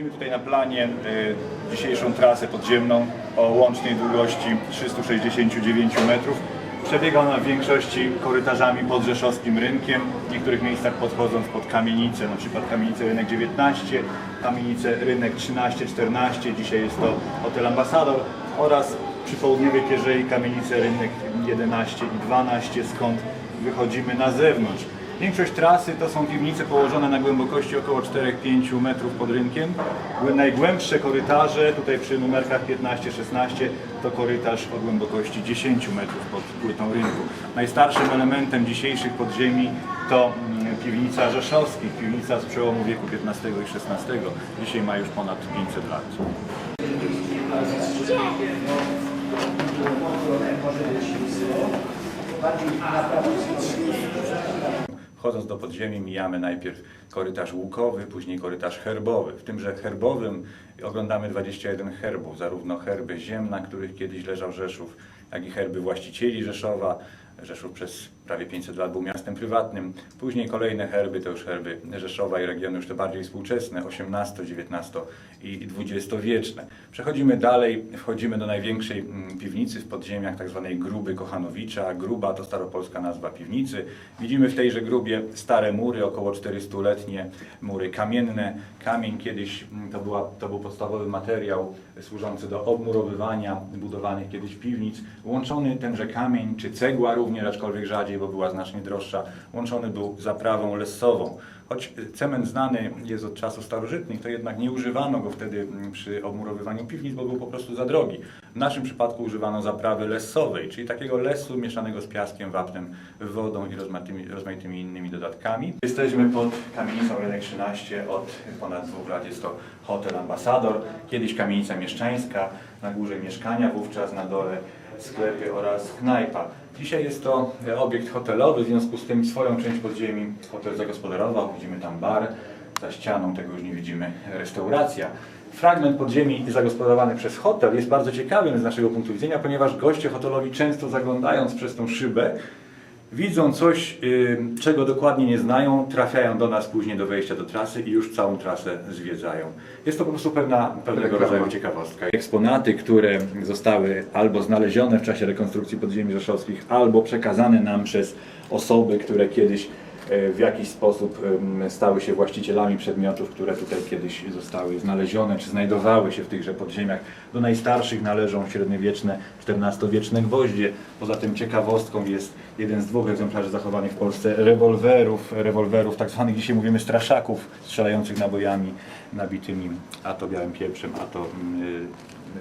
Widzimy tutaj na planie y, dzisiejszą trasę podziemną o łącznej długości 369 metrów. Przebiega ona w większości korytarzami pod Rzeszowskim Rynkiem, w niektórych miejscach podchodząc pod kamienicę, na przykład kamienicę Rynek 19, kamienicę Rynek 13-14, dzisiaj jest to Hotel Ambasador oraz przy południowej pierzei kamienicę Rynek 11 i 12, skąd wychodzimy na zewnątrz. Większość trasy to są piwnice położone na głębokości około 4-5 metrów pod rynkiem. Najgłębsze korytarze, tutaj przy numerkach 15-16, to korytarz o głębokości 10 metrów pod płytą rynku. Najstarszym elementem dzisiejszych podziemi to mm, piwnica Rzeszowskich, piwnica z przełomu wieku XV i XVI. Dzisiaj ma już ponad 500 lat. Wchodząc do podziemi mijamy najpierw korytarz łukowy, później korytarz herbowy. W tymże herbowym oglądamy 21 herbów, zarówno herby ziemna, których kiedyś leżał Rzeszów, jak i herby właścicieli Rzeszowa. Rzeszów przez prawie 500 lat był miastem prywatnym. Później kolejne herby to już herby Rzeszowa i regionu już te bardziej współczesne, XVIII, XIX i XX-wieczne. Przechodzimy dalej, wchodzimy do największej mm, piwnicy w podziemiach, tak zwanej Gruby Kochanowicza. Gruba to staropolska nazwa piwnicy. Widzimy w tejże grubie stare mury, około 400-letnie mury kamienne. Kamień kiedyś mm, to, była, to był podstawowy materiał służący do obmurowywania budowanych kiedyś piwnic. Łączony tenże kamień, czy cegła również, aczkolwiek rzadziej, bo była znacznie droższa, łączony był zaprawą lessową. Choć cement znany jest od czasów starożytnych, to jednak nie używano go wtedy mm, przy obmurowywaniu piwnic, bo był po prostu za drogi. W naszym przypadku używano zaprawy lessowej, czyli takiego lesu mieszanego z piaskiem, wapnem, wodą i rozmaitymi, rozmaitymi innymi dodatkami. Jesteśmy pod kamienicą Rynek 13 od ponad dwóch lat. Jest to hotel Ambasador, kiedyś kamienica mieszczańska, na górze mieszkania, wówczas na dole sklepy oraz knajpa. Dzisiaj jest to obiekt hotelowy, w związku z tym swoją część podziemi hotel zagospodarował. Widzimy tam bar, za ścianą tego już nie widzimy restauracja. Fragment podziemi zagospodarowany przez hotel jest bardzo ciekawy z naszego punktu widzenia, ponieważ goście hotelowi często zaglądając przez tą szybę widzą coś, czego dokładnie nie znają, trafiają do nas później do wejścia do trasy i już całą trasę zwiedzają. Jest to po prostu pewna, pewnego Reklama. rodzaju ciekawostka. Eksponaty, które zostały albo znalezione w czasie rekonstrukcji podziemi rzeszowskich, albo przekazane nam przez osoby, które kiedyś w jakiś sposób stały się właścicielami przedmiotów, które tutaj kiedyś zostały znalezione, czy znajdowały się w tychże podziemiach. Do najstarszych należą średniowieczne, XIV-wieczne gwoździe. Poza tym ciekawostką jest jeden z dwóch egzemplarzy zachowanych w Polsce rewolwerów, rewolwerów tak zwanych dzisiaj mówimy straszaków, strzelających nabojami nabitymi a to białym pieprzem, a to mm,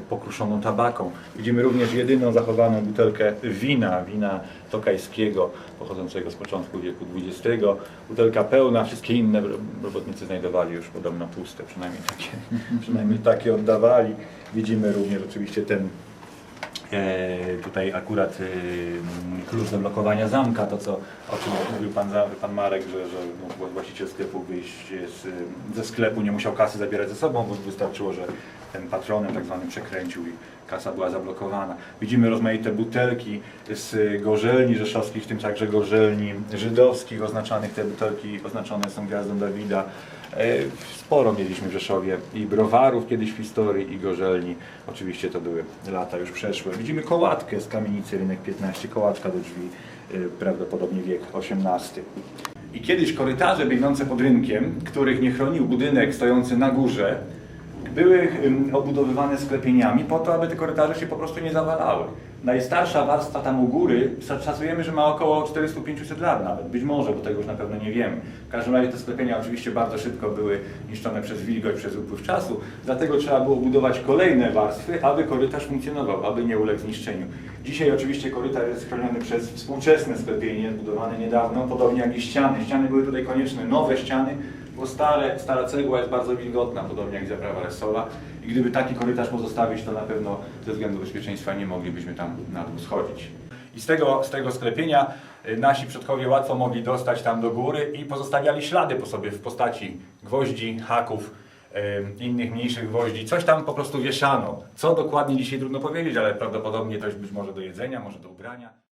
pokruszoną tabaką. Widzimy również jedyną zachowaną butelkę wina, wina tokajskiego, pochodzącego z początku wieku XX. Butelka pełna, wszystkie inne robotnicy znajdowali już podobno puste, przynajmniej takie, przynajmniej takie oddawali. Widzimy również oczywiście ten E, tutaj akurat e, klucz do blokowania zamka, to co, o czym mówił pan, pan Marek, że, że mógł właściciel sklepu wyjść z, ze sklepu, nie musiał kasy zabierać ze sobą, bo wystarczyło, że ten patronem tak zwany przekręcił i kasa była zablokowana. Widzimy rozmaite butelki z gorzelni rzeszowskich, w tym także gorzelni żydowskich oznaczanych. Te butelki oznaczone są gwiazdą Dawida. E, Sporo mieliśmy w Rzeszowie i browarów kiedyś w historii, i gorzelni. Oczywiście to były lata już przeszłe. Widzimy kołatkę z kamienicy Rynek 15, kołatka do drzwi, e, prawdopodobnie wiek XVIII. I kiedyś korytarze biegnące pod rynkiem, których nie chronił budynek stojący na górze, były obudowywane sklepieniami po to, aby te korytarze się po prostu nie zawalały. Najstarsza warstwa tam u góry szacujemy, że ma około 400-500 lat nawet, być może, bo tego już na pewno nie wiemy. W każdym razie te sklepienia oczywiście bardzo szybko były niszczone przez wilgoć, przez upływ czasu, dlatego trzeba było budować kolejne warstwy, aby korytarz funkcjonował, aby nie uległ zniszczeniu. Dzisiaj oczywiście korytarz jest chroniony przez współczesne sklepienie, budowane niedawno, podobnie jak i ściany. Ściany były tutaj konieczne, nowe ściany, bo stare, stara cegła jest bardzo wilgotna, podobnie jak zaprawa lesowa. I gdyby taki korytarz pozostawić, to na pewno ze względu bezpieczeństwa nie moglibyśmy tam na dół schodzić. I z tego, z tego sklepienia y, nasi przodkowie łatwo mogli dostać tam do góry i pozostawiali ślady po sobie w postaci gwoździ, haków, y, innych mniejszych gwoździ. Coś tam po prostu wieszano. Co dokładnie dzisiaj trudno powiedzieć, ale prawdopodobnie coś być może do jedzenia, może do ubrania.